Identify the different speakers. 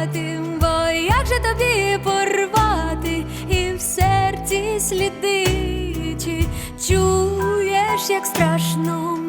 Speaker 1: Кричати, бо як же тобі порвати? І в серці сліди, чи чуєш, як страшно